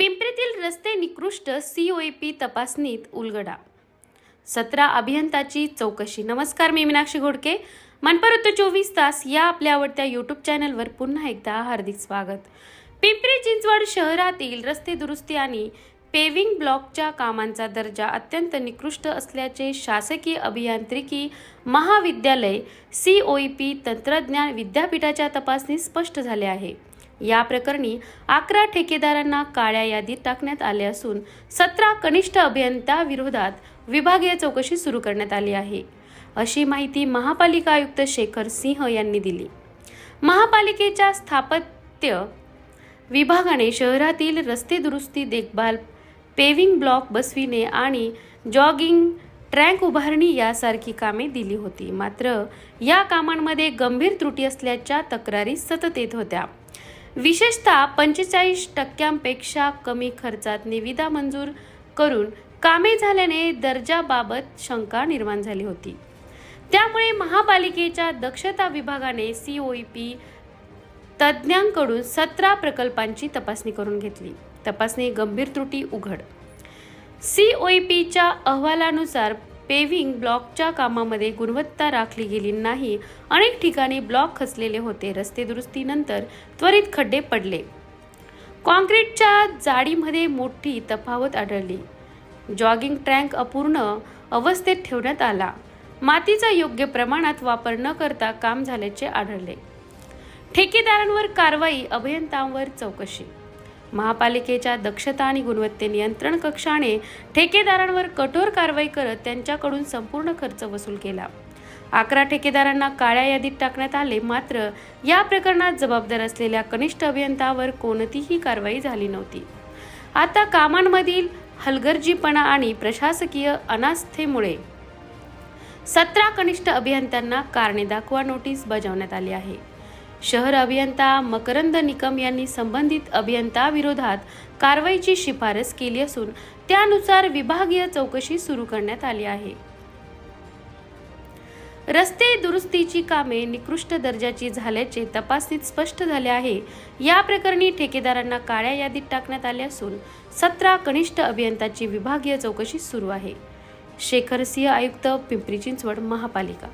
पिंपरीतील रस्ते निकृष्ट सीओईपी तपासणीत उलगडा. सतरा अभियंताची चौकशी. नमस्कार मी मीनाक्षी घोडके. मनपरत्व चोवीस तास या आपल्या आवडत्या यूट्यूब चॅनलवर पुन्हा एकदा हार्दिक स्वागत. पिंपरी चिंचवड शहरातील रस्ते दुरुस्ती आणि पेविंग ब्लॉकच्या कामांचा दर्जा अत्यंत निकृष्ट असल्याचे शासकीय अभियांत्रिकी महाविद्यालय सी ओ पी तंत्रज्ञान विद्यापीठाच्या तपासणीत स्पष्ट झाले आहे. या प्रकरणी अकरा ठेकेदारांना काळ्या यादीत टाकण्यात आले असून सतरा कनिष्ठ अभियंता विरोधात विभागीय चौकशी सुरू करण्यात आली आहे. अशी माहिती महापालिका आयुक्त शेखर सिंह यांनी दिली. महापालिकेच्या स्थापत्य विभागाने शहरातील रस्ते दुरुस्ती देखभाल पेविंग ब्लॉक बसविणे आणि जॉगिंग ट्रँक उभारणी यासारखी कामे दिली होती. मात्र या कामांमध्ये गंभीर त्रुटी असल्याच्या तक्रारी सतत येत होत्या. विशेषतः पंचेचाळीस टक्क्यांपेक्षा कमी खर्चात निविदा मंजूर करून कामे झाल्याने दर्जाबाबत शंका निर्माण झाली होती. त्यामुळे महापालिकेच्या दक्षता विभागाने सी ओ पी तज्ज्ञांकडून सतरा प्रकल्पांची तपासणी करून घेतली. तपासणी गंभीर त्रुटी उघड. सी ओ पीच्या अहवालानुसार पेव्हिंग ब्लॉकच्या कामामध्ये गुणवत्ता राखली गेली नाही. अनेक ठिकाणी ब्लॉक खचलेले होते. रस्ते दुरुस्तीनंतर त्वरित खड्डे पडले. कॉन्क्रीटच्या जाडीमध्ये मोठी तफावत आढळली. जॉगिंग ट्रँक अपूर्ण अवस्थेत ठेवण्यात आला. मातीचा योग्य प्रमाणात वापर न करता काम झाल्याचे आढळले. ठेकेदारांवर कारवाई अभियंतांवर चौकशी महापालिकेच्या दक्षता आणि गुणवत्ते नियंत्रण कक्षाने ठेकेदारांवर कठोर कारवाई करत त्यांच्याकडून संपूर्ण खर्च वसूल केला. अकरा ठेकेदारांना काळ्या यादीत टाकण्यात आले मात्र या प्रकरणात जबाबदार असलेल्या कनिष्ठ अभियंतावर कोणतीही कारवाई झाली नव्हती. आता कामांमधील हलगर्जीपणा आणि प्रशासकीय अनास्थेमुळे सतरा कनिष्ठ अभियंत्यांना कारणे दाखवा नोटीस बजावण्यात आली आहे. शहर अभियंता मकरंद निकम यांनी संबंधित अभियंताविरोधात कारवाईची शिफारस केली असून त्यानुसार विभागीय चौकशी सुरू करण्यात आली आहे. रस्ते दुरुस्तीची कामे निकृष्ट दर्जाची झाल्याचे तपासणीत स्पष्ट झाले आहे. या प्रकरणी ठेकेदारांना काळ्या यादीत टाकण्यात आले असून सतरा कनिष्ठ अभियंताची विभागीय चौकशी सुरू आहे. शेखर सिंह आयुक्त पिंपरी चिंचवड महापालिका